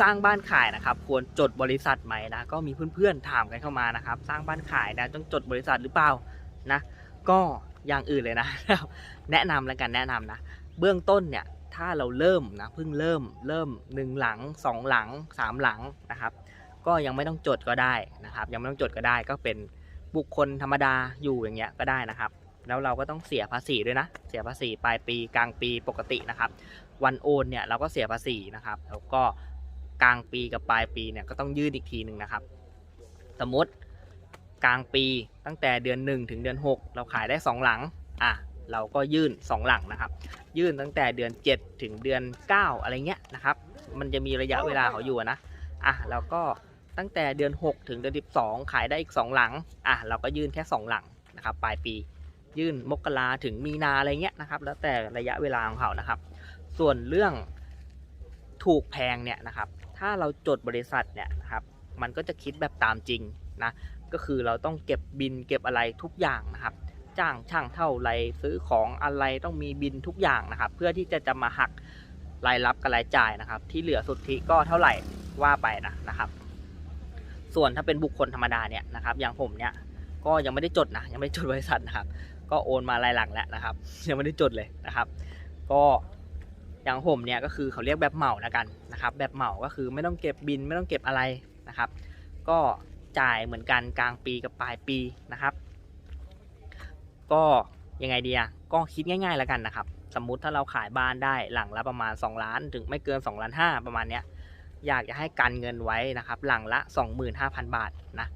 สร้างบ้านขายนะครับ ควรจดบริษัทไหมนะ ก็มีเพื่อนๆถามกันเข้ามานะครับ สร้างบ้านขายนะต้องจดบริษัทหรือเปล่านะ ก็อย่างอื่นเลยนะแนะนำแล้วกันแนะนำนะ เบื้องต้นเนี่ยถ้าเราเริ่มนะเพิ่งเริ่มเริ่มหนึ่งหลังสองหลังสามหลังนะครับ ก็ยังไม่ต้องจดก็ได้นะครับ ยังไม่ต้องจดก็ได้ก็เป็นบุคคลธรรมดาอยู่อย่างเงี้ยก็ได้นะครับ แล้วเราก็ต้องเสียภาษีด้วยนะ เสียภาษีปลายปีกลางปีปกตินะครับ วันโอนเนี่ยเราก็เสียภาษีนะครับ แล้วก็ ลางปีกับปลายปีเนี่ยก็ต้องยื่นอีกทีหนึ่งนะครับ สมมติกลางปีตั้งแต่เดือน 1 ถึงเดือน 6 เราขายได้ 2 หลังอะเราก็ยื่น 2 หลังนะครับ ยื่นตั้งแต่เดือน 7 ถึงเดือน 9 อะไรเงี้ยนะครับ มันจะมีระยะเวลาเขาอยู่นะอะเราก็ตั้งแต่เดือน 6 ถึงเดือน 12 ขายได้อีก 2 หลังอะเราก็ยื่นแค่ 2 หลังนะครับปลายปี ยื่นมกราถึงมีนาอะไรเงี้ยนะครับ แล้วแต่ระยะเวลาของเขานะครับ ส่วนเรื่อง ถูกแพงเนี่ยนะครับ ถ้าเราจดบริษัทเนี่ยนะครับ มันก็จะคิดแบบตามจริงนะ ก็คือเราต้องเก็บบินเก็บอะไรทุกอย่างนะครับ จ้างช่างเท่าไรซื้อของอะไรต้องมีบินทุกอย่างนะครับ เพื่อที่จะจะมาหักรายรับกับรายจ่ายนะครับ ที่เหลือสุทธิก็เท่าไหร่ว่าไปนะนะครับ ส่วนถ้าเป็นบุคคลธรรมดาเนี่ยนะครับ อย่างผมเนี่ยก็ยังไม่ได้จดนะยังไม่ได้จดบริษัทนะครับ ก็โอนมารายหลังแล้วนะครับ ยังไม่ได้จดเลยนะครับ ก็ อย่างผมเนี่ยก็คือเขาเรียกแบบเหมาแล้วกันนะครับ แบบเหมาก็คือไม่ต้องเก็บบินไม่ต้องเก็บอะไรนะครับ ก็จ่ายเหมือนกันกลางปีกับปลายปีนะครับ ก็ยังไงดีอะก็คิดง่ายๆแล้วกันนะครับ สมมุติถ้าเราขายบ้านได้หลังละประมาณ 2 ล้าน ถึงไม่เกิน2ล้าน5ประมาณเนี้ยอยากจะให้กันเงินไว้นะครับ หลังละ 25,000 บาทนะ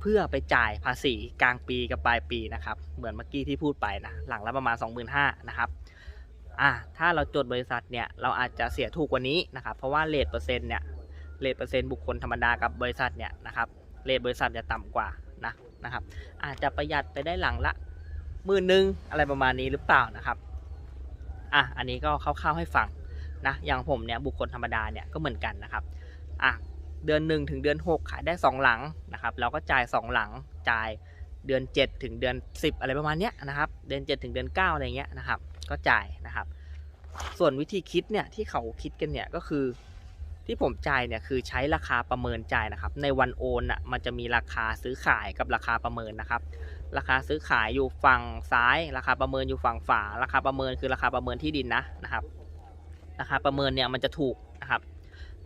เพื่อไปจ่ายภาษีกลางปีกับปลายปีนะครับ เหมือนเมื่อกี้ที่พูดไปนะหลังละประมาณ 25,000นะครับ อะถ้าเราจดบริษัทเนี่ยเราอาจจะเสียถูกกว่านี้นะครับเพราะว่าเลทเปอร์เซ็นต์เนี่ยเลทเปอร์เซ็นต์บุคคลธรรมดากับบริษัทเนี่ยนะครับเลทบริษัทจะต่ำกว่านะนะครับ อาจจะประหยัดไปได้หลังละหมื่นหนึ่งอะไรประมาณนี้หรือเปล่านะครับอะอันนี้ก็คร่าวๆให้ฟังนะอย่างผมเนี่ยบุคคลธรรมดาเนี่ยก็เหมือนกันนะครับอะเดือนหนึ่งถึงเดือนหกขายได้สองหลังนะครับเราก็จ่ายสองหลังจ่ายเดือน 7 ถึงเดือน 10 อะไรประมาณเนี้ยนะครับเดือน 7 ถึงเดือน 9 อะไรเงี้ยนะครับ ก็จ่ายนะครับ ส่วนวิธีคิดเนี่ยที่เขาคิดกันเนี่ยก็คือที่ผมจ่ายเนี่ยคือใช้ราคาประเมินจ่ายนะครับ ในวันโอนอะมันจะมีราคาซื้อขายกับราคาประเมินนะครับ ราคาซื้อขายอยู่ฝั่งซ้าย ราคาประเมินอยู่ฝั่งฝาราคาประเมินคือราคาประเมินที่ดินนะนะครับ ราคาประเมินเนี่ยมันจะถูกนะครับ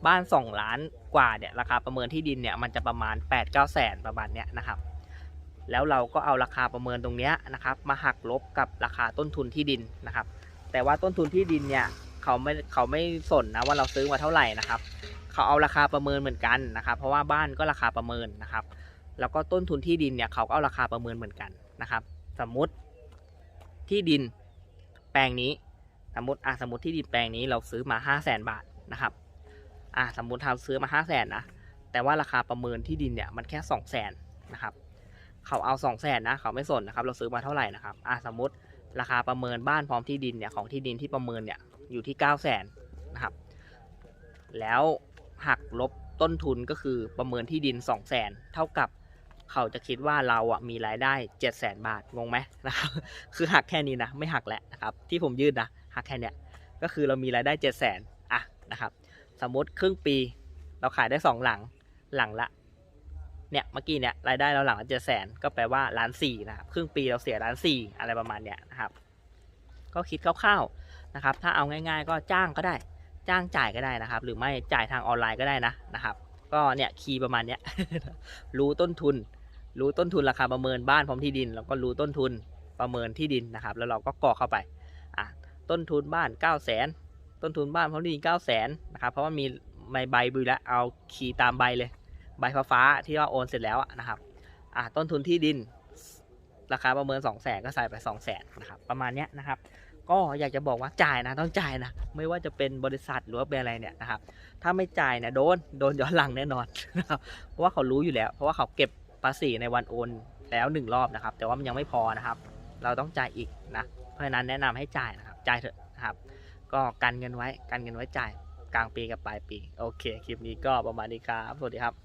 บ้าน 2 ล้านกว่าเนี่ยราคาประเมินที่ดินเนี่ยมันจะประมาณ8 9แสนประมาณเนี้ยนะครับ แล้วเราก็เอาราคาประเมินตรงนี้นะครับ มาหักลบกับราคาต้นทุนที่ดินนะครับ แต่ว่าต้นทุนที่ดินเนี่ยเขาไม่เขาไม่สนนะว่าเราซื้อมาเท่าไหร่นะครับเขาเอาราคาประเมินเหมือนกันนะครับ เพราะว่าบ้านก็ราคาประเมินนะครับ แล้วก็ต้นทุนที่ดินเนี่ยเขาก็เอาราคาประเมินเหมือนกันนะครับ สมมุติที่ดินแปลงนี้สมมติอะสมมติที่ดินแปลงนี้เราซื้อมา 5 0 0แสนบาทนะครับอะสมมติเราซื้อมา 5 0 0แสนนะแต่ว่าราคาประเมินที่ดินเนี่ยมันแค่ 2 0 0แสนนะครับ เขาเอา2 0 0แสนนะเขาไม่สนนะครับ เราซื้อมาเท่าไหร่นะครับอะสมมติราคาประเมินบ้านพร้อมที่ดินเนี่ยของที่ดินที่ประเมินเนี่ยอยู่ที่9 0 0แสนนะครับ แล้วหักลบต้นทุนก็คือประเมินที่ดิน2 0 0แสนเท่ากับเขาจะคิดว่าเราอะมีรายได้7 0 0แสนบาทงงไหมนะครับคือหักแค่นี้นะไม่หักแล้วนะครับที่ผมยืดนะหักแค่เนี้ยก็คือเรามีรายได้7 0 0แสนอะนะครับ สมมติครึ่งปีเราขายได้2หลังหลังละ เนี่ยเมื่อกี้เนี่ยรายได้เราหลังละเจ็ดแสนก็แปลว่าล้านสี่นะครับครึ่งปีเราเสียล้านสี่อะไรประมาณเนี้ยนะครับก็คิดคร่าวๆนะครับ ถ้าเอาง่ายๆ ก็จ้างก็ได้ จ้างจ่ายก็ได้นะครับ หรือไม่จ่ายทางออนไลน์ก็ได้นะนะครับ ก็เนี่ยคีย์ประมาณเนี้ยรู้ต้นทุน รู้ต้นทุนราคาประเมินบ้านพร้อมที่ดิน แล้วก็รู้ต้นทุนประเมินที่ดินนะครับ แล้วเราก็กรอกเข้าไปอะต้นทุนบ้าน 9 0 0 0 0นต้นทุนบ้านพร้อมที่ดิน9 0 0 0 0นนะครับเพราะว่ามีใบใบบุยแล้วเอาคีย์ตามใบเลย ใบฟ้าฟ้าที่ว่าโอนเสร็จแล้วนะครับอะต้นทุนที่ดินราคาประเมิน 2 0 0แสนก็ใส่ไป 2 0 0แสนนะครับประมาณเนี้ยนะครับ ก็อยากจะบอกว่าจ่ายนะต้องจ่ายนะไม่ว่าจะเป็นบริษัทหรือว่าเป็นอะไรเนี่ยนะครับถ้าไม่จ่ายเนี่ยโดนโดนย้อนหลังแน่นอนนะครับเพราะว่าเขารู้อยู่แล้ว เพราะว่าเขาเก็บภาษีในวันโอนแล้วหนึ่งรอบนะครับ แต่ว่ามันยังไม่พอนะครับ เราต้องจ่ายอีกนะเพราะฉะนั้นแนะนำให้จ่ายนะครับจ่ายเถอะนะครับ ก็กันเงินไว้กันเงินไว้จ่ายกลางปีกับปลายปี โอเค คลิปนี้ก็ประมาณนี้ครับ สวัสดีครับ